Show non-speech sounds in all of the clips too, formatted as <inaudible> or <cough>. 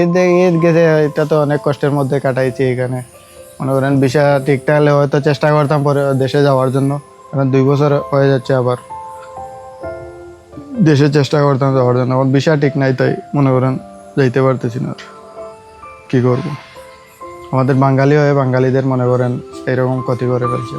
ঈদ ঈদ গেছে, এটা তো অনেক কষ্টের মধ্যে কাটাইছি এখানে। মনে করেন বিষয় ঠিক থাকলে হয়তো চেষ্টা করতাম পরে দেশে যাওয়ার জন্য। কারণ দুই বছর হয়ে যাচ্ছে আবার। দেশে চেষ্টা করতাম যাওয়ার জন্য, এখন বিষয় ঠিক নাই তাই মনে করেন যাইতে পারতেছি না আর। কি করব? আমাদের বাঙালি হয়ে বাঙালিদের মনে করেন এরকম ক্ষতি করে ফেলছে।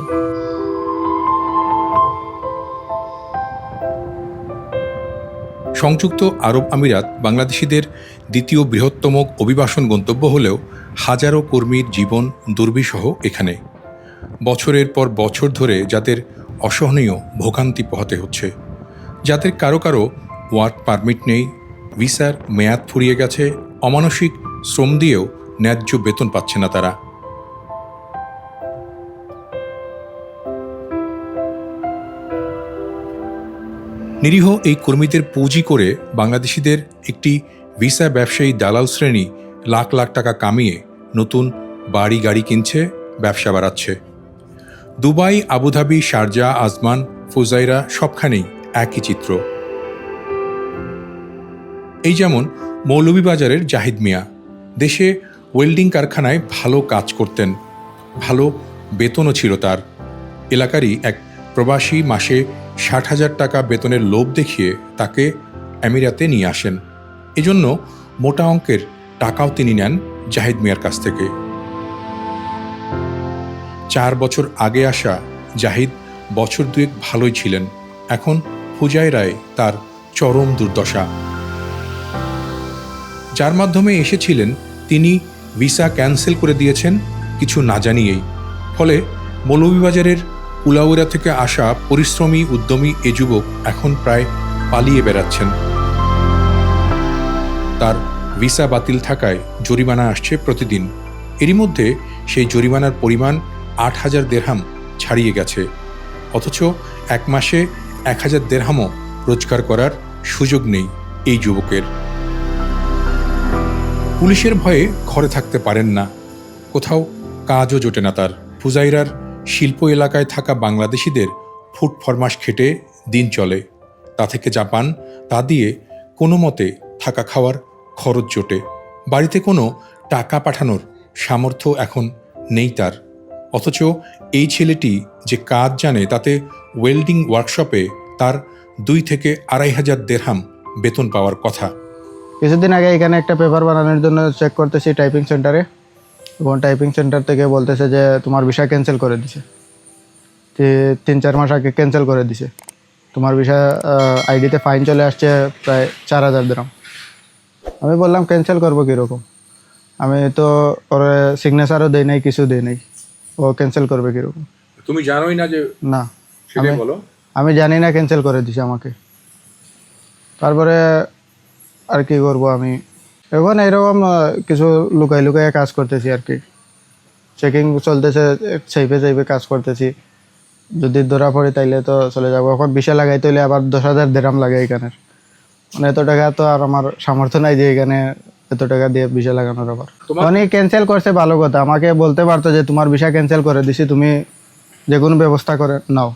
সংযুক্ত আরব আমিরাত বাংলাদেশিদের দ্বিতীয় বৃহত্তম অভিবাসন গন্তব্য হলেও হাজারো কর্মীর জীবন দুর্বিষহ এখানে। বছরের পর বছর ধরে যাদের অসহনীয় ভোগান্তি পোহাতে হচ্ছে। যাদের কারও কারও ওয়ার্ক পারমিট নেই, ভিসার মেয়াদ ফুরিয়ে গেছে, অমানসিক শ্রম দিয়েও ন্যায্য বেতন পাচ্ছে না তারা। নিরীহ এই কর্মীদের পুঁজি করে বাংলাদেশিদের একটি ভিসা ব্যবসায়ী দালাল শ্রেণি লাখ লাখ টাকা কামিয়ে নতুন বাড়ি গাড়ি কিনছে, ব্যবসা বাড়াচ্ছে। Dubai, Abu Dhabi, Sharjah, Ajman, Fujairah সবখানেই একই চিত্র। এই যেমন মৌলভীবাজারের জাহিদ মিয়া। দেশে ওয়েল্ডিং কারখানায় ভালো কাজ করতেন, ভালো বেতনও ছিল তার। এলাকারই এক প্রবাসী মাসে ষাট হাজার টাকা বেতনের লোভ দেখিয়ে তাকে আমিরাতে নিয়ে আসেন। এজন্য মোটা অঙ্কের টাকাও তিনি নেন জাহিদ মিয়ার কাছ থেকে। চার বছর আগে আসা জাহিদ বছর দুয়েক ভালোই ছিলেন। এখন ফুজাইরায় তার চরম দুর্দশা। যার মাধ্যমে এসেছিলেন তিনি ভিসা ক্যান্সেল করে দিয়েছেন কিছু না জানিয়েই। ফলে মৌলভীবাজারের উলাউরা থেকে আসা পরিশ্রমী, উদ্যমী এ যুবক এখন প্রায় পালিয়ে বেড়াচ্ছেন। তার ভিসা বাতিল থাকায় জরিমানা আসছে প্রতিদিন। এরই মধ্যে সেই জরিমানার পরিমাণ আট হাজার দেড়হাম ছাড়িয়ে গেছে। অথচ এক মাসে এক হাজার দেড়হামও রোজগার করার সুযোগ নেই এই যুবকের। পুলিশের ভয়ে ঘরে থাকতে পারেন না। কোথাও কাজও জোটে না তার। ফুজাইরার শিল্প এলাকায় থাকা বাংলাদেশিদের ফুট ফরমাস খেটে দিন চলে। তা থেকে জাপান তা দিয়ে কোনো মতে থাকা খাওয়ার খরচ জোটে। বাড়িতে কোনো টাকা পাঠানোর সামর্থ্য এখন নেই তার। অথচ এই ছেলেটি যে কাজ জানে, তাতে ওয়েল্ডিং ওয়ার্কশপে তার দুই থেকে আড়াই হাজার দেড়হাম বেতন পাওয়ার কথা। কিছুদিন আগে এখানে একটা পেপার বানানোর জন্য চেক করতেছি টাইপিং সেন্টারে এবং টাইপিং সেন্টার থেকে বলতেছে যে, তোমার ভিসা ক্যান্সেল করে দিছে। তিন চার মাস আগে ক্যান্সেল করে দিছে। তোমার ভিসা আইডিতে ফাইন চলে আসছে প্রায় চার হাজার দিরাম আমি বললাম ক্যান্সেল করব কীরকম? আমি তো ওর সিগনেচারও দেই নাই কিছু দেই নাই। ও ক্যান্সেল করবে কীরকম? তুমি জানোই না যে না সেটাই বলো। আমি জানি না ক্যান্সেল করে দিছে আমাকে। তারপরে আর কি করব আমি? এখন এরকম কিছু লুকাই লুকাই কাজ করতেছি আর কি। চেকিং চলতেছে সেইপে সেইপে কাজ করতেছি। যদি ধরা পড়ে তাইলে তো চলে যাব। এখন বিশা লাগাইতে হলে আবার দশ হাজার দেরাম লাগে এখানে মানে এত টাকা তো আর আমার সামর্থ্য নাই যে এখানে এত টাকা দিয়ে ভিসা লাগানোর আবার উনি ক্যান্সেল করছে ভালো কথা। আমাকে বলতে পারতো যে তোমার ভিসা ক্যান্সেল করে দিছি তুমি যে কোনো ব্যবস্থা করে নাও।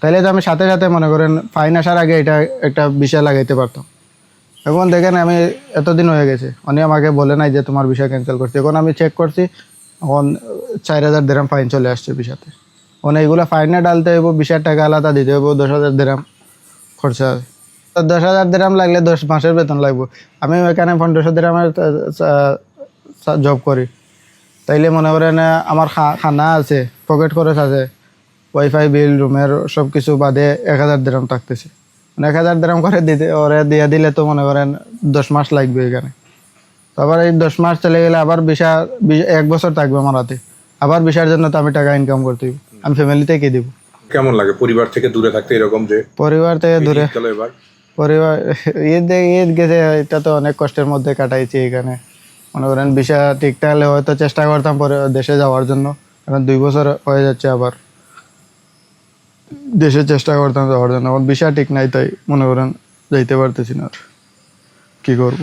তাইলে তো আমি সাথে সাথে মনে করেন ফাইন আসার আগে এটা একটা বিষয় লাগাইতে পারতাম। এখন দেখেন আমি এতদিন হয়ে গেছে উনি আমাকে বলে নাই যে তোমার বিষয় ক্যান্সেল করছি। এখন আমি চেক করছি এখন চার হাজার দেরাম ফাইন চলে আসছে বিষাতে এখন এইগুলো ফাইনে ডালতে হইব বিশ টাকা আলাদা দিতে হইব দশ হাজার দেরাম খরচা তো দশ হাজার দেরাম লাগলে দশ মাসের বেতন লাগবে। আমি এখানে পনেরোশো দেরামের জব করি। তাইলে মনে করেন আমার খানা আছে পকেট খরচ আছে ওয়াইফাই বিল রুমের সব কিছু বাদে এক হাজার দেরাম থাকতেছে। মানে এক হাজার দেরাম করে দিতে ওরে দিয়ে দিলে তো মনে করেন দশ মাস লাগবে এখানে। তো আবার এই দশ মাস চলে গেলে আবার বিশা এক বছর থাকবে আমার হাতে। আবার বিশার জন্য তো আমি টাকা ইনকাম করতে। আমি ফ্যামিলিতে কে দিব? কেমন লাগে? পরিবার থেকে দূরে থাকতে এরকম যে পরিবার থেকে দূরে। পরিবার <laughs> ঈদ ঈদ গেছে, এটা তো অনেক কষ্টের মধ্যে কাটাইছি এখানে। মনে করেন বিষা ঠিক থাকলে হয়তো চেষ্টা করতাম পরে দেশে যাওয়ার জন্য। কারণ দুই বছর হয়ে যাচ্ছে আবার। দেশে চেষ্টা করতাম যাওয়ার জন্য। এখন বিষা ঠিক নাই তাই মনে করেন যাইতে পারতেছি না আর। কি করব?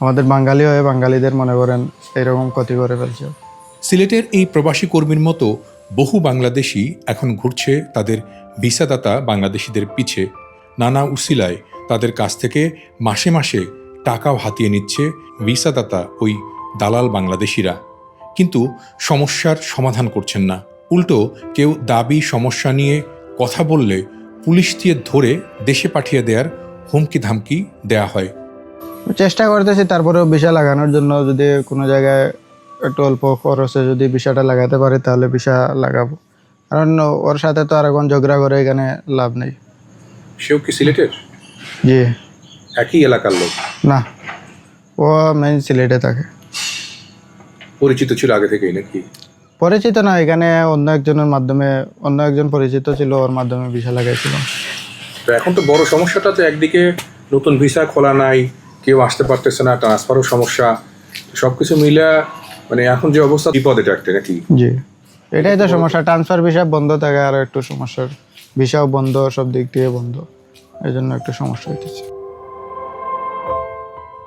আমাদের বাঙালি হয়ে বাঙালিদের মনে করেন এরকম ক্ষতি করে ফেলছে। সিলেটের এই প্রবাসী কর্মীর মতো বহু বাংলাদেশি এখন ঘুরছে তাদের ভিসাদাতা বাংলাদেশিদের পিছে। নানা উসিলায় তাদের কাছ থেকে মাসে মাসে টাকাও হাতিয়ে নিচ্ছে ভিসাদাতা ওই দালাল বাংলাদেশিরা। কিন্তু সমস্যার সমাধান করছেন না। উল্টো কেউ দাবি, সমস্যা নিয়ে কথা বললে পুলিশ দিয়ে ধরে দেশে পাঠিয়ে দেওয়ার হুমকি ধামকি দেয়া হয়। চেষ্টা করতেছি, তারপরেও বিষা লাগানোর জন্য। যদি কোনো জায়গায় একটু অল্প খরচে যদি বিষাটা লাগাতে পারি, তাহলে বিষা লাগাবো। কারণ ওর সাথে তো আর এখন ঝগড়া করে, এখানে লাভ নেই। সেও কি সিলেটের? জি। একই এলাকার লোক? না ও মেন সিলেটে থাকে। পরিচিত ছিল আগে থেকেই নাকি? পরিচিত না এখানে অন্য একজনের মাধ্যমে অন্য একজন পরিচিত ছিল ওর মাধ্যমে ভিসা লাগাইছিল। তো এখন তো বড় সমস্যাটা তো একদিকে নতুন ভিসা খোলা নাই কেউ আসতে পারতেছে না ট্রান্সফারও সমস্যা সব কিছু মিলে মানে এখন যে অবস্থা বিপদ একটা নাকি? জি। এটাই তো সমস্যা ট্রান্সফার ভিসা বন্ধ থাকে আর একটু সমস্যার ভিসাও বন্ধ, সব দিক দিয়ে বন্ধ। এই জন্য একটা সমস্যা হইতেছে।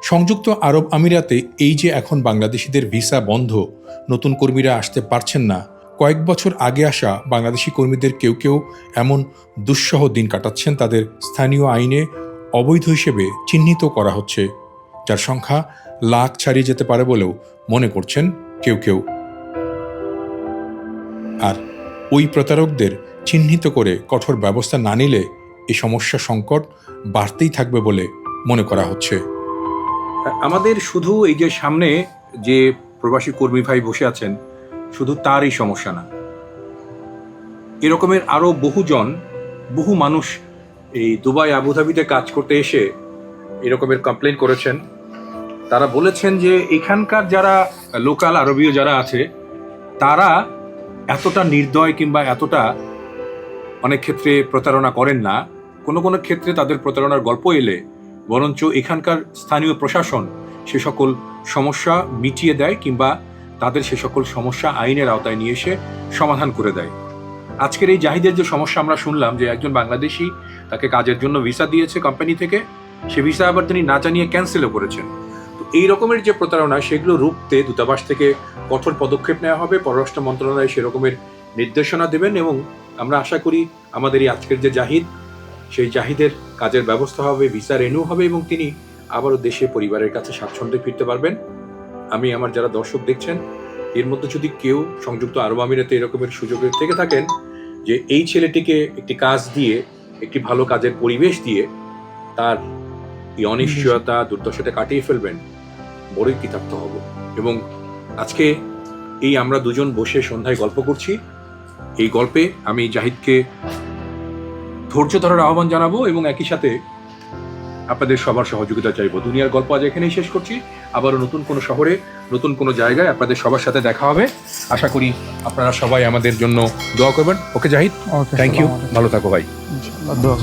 সংযুক্ত আরব আমিরাতে এই যে এখন বাংলাদেশিদের ভিসা বন্ধ, নতুন কর্মীরা আসতে পারছেন না, কয়েক বছর আগে আসা বাংলাদেশি কর্মীদের কেউ কেউ এমন দুঃসহ দিন কাটাচ্ছেন তাদের স্থানীয় আইনে অবৈধ হিসেবে চিহ্নিত করা হচ্ছে, যার সংখ্যা লাখ ছাড়িয়ে যেতে পারে বলেও মনে করছেন কেউ কেউ। আর ওই প্রতারকদের চিহ্নিত করে কঠোর ব্যবস্থা না নিলে এই সমস্যা সংকট বাড়তেই থাকবে বলে মনে করা হচ্ছে। আমাদের শুধু এই যে সামনে যে প্রবাসী কর্মী ভাই বসে আছেন, শুধু তারই সমস্যা না। এরকমের আরও বহুজন, বহু মানুষ এই দুবাই, আবুধাবিতে কাজ করতে এসে এরকমের কমপ্লেন করেছেন। তারা বলেছেন যে এখানকার যারা লোকাল আরবীয় যারা আছে, তারা এতটা নির্দয় কিংবা এতটা অনেক ক্ষেত্রে প্রতারণা করেন না। কোনো কোনো ক্ষেত্রে তাদের প্রতারণার গল্প এলে, বরঞ্চ এখানকার স্থানীয় প্রশাসন সে সকল সমস্যা মিটিয়ে দেয় কিংবা তাদের সে সকল সমস্যা আইনের আওতায় নিয়ে এসে সমাধান করে দেয়। আজকের এই জাহিদের যে সমস্যা আমরা শুনলাম যে একজন বাংলাদেশি তাকে কাজের জন্য ভিসা দিয়েছে কোম্পানি থেকে, সে ভিসা আবার তিনি না জানিয়ে ক্যান্সেলও করেছেন। এই রকমের যে প্রতারণা সেগুলো রুখতে দূতাবাস থেকে কঠোর পদক্ষেপ নেওয়া হবে। পররাষ্ট্র মন্ত্রণালয় সেরকমের নির্দেশনা দেবেন এবং আমরা আশা করি আমাদের এই আজকের যে জাহিদ সেই জাহিদের কাজের ব্যবস্থা হবে ভিসা রেনু হবে এবং তিনি আবারও দেশে পরিবারের কাছে স্বাচ্ছন্দ্যে ফিরতে পারবেন। আমি আমার যারা দর্শক দেখছেন এর মধ্যে যদি কেউ সংযুক্ত আরব আমিরাতে এরকমের সুযোগে থেকে থাকেন যে এই ছেলেটিকে একটি কাজ দিয়ে একটি ভালো কাজের পরিবেশ দিয়ে তার এই অনিশ্চয়তা দুর্দশাটা কাটিয়ে ফেলবেন বড়ই কৃতার্থ হব। এবং আজকে এই আমরা দুজন বসে সন্ধ্যায় গল্প করছি। এই গল্পে আমি জাহিদকে ধৈর্য ধরার আহ্বান জানাব এবং একই সাথে আপনাদের সবার সহযোগিতা চাইব। দুনিয়ার গল্প আজ এখানেই শেষ করছি। আবারও নতুন কোনো শহরে নতুন কোনো জায়গায় আপনাদের সবার সাথে দেখা হবে। আশা করি আপনারা সবাই আমাদের জন্য দোয়া করবেন। ওকে জাহিদ? থ্যাংক ইউ ভালো থাকো ভাই। দোয়া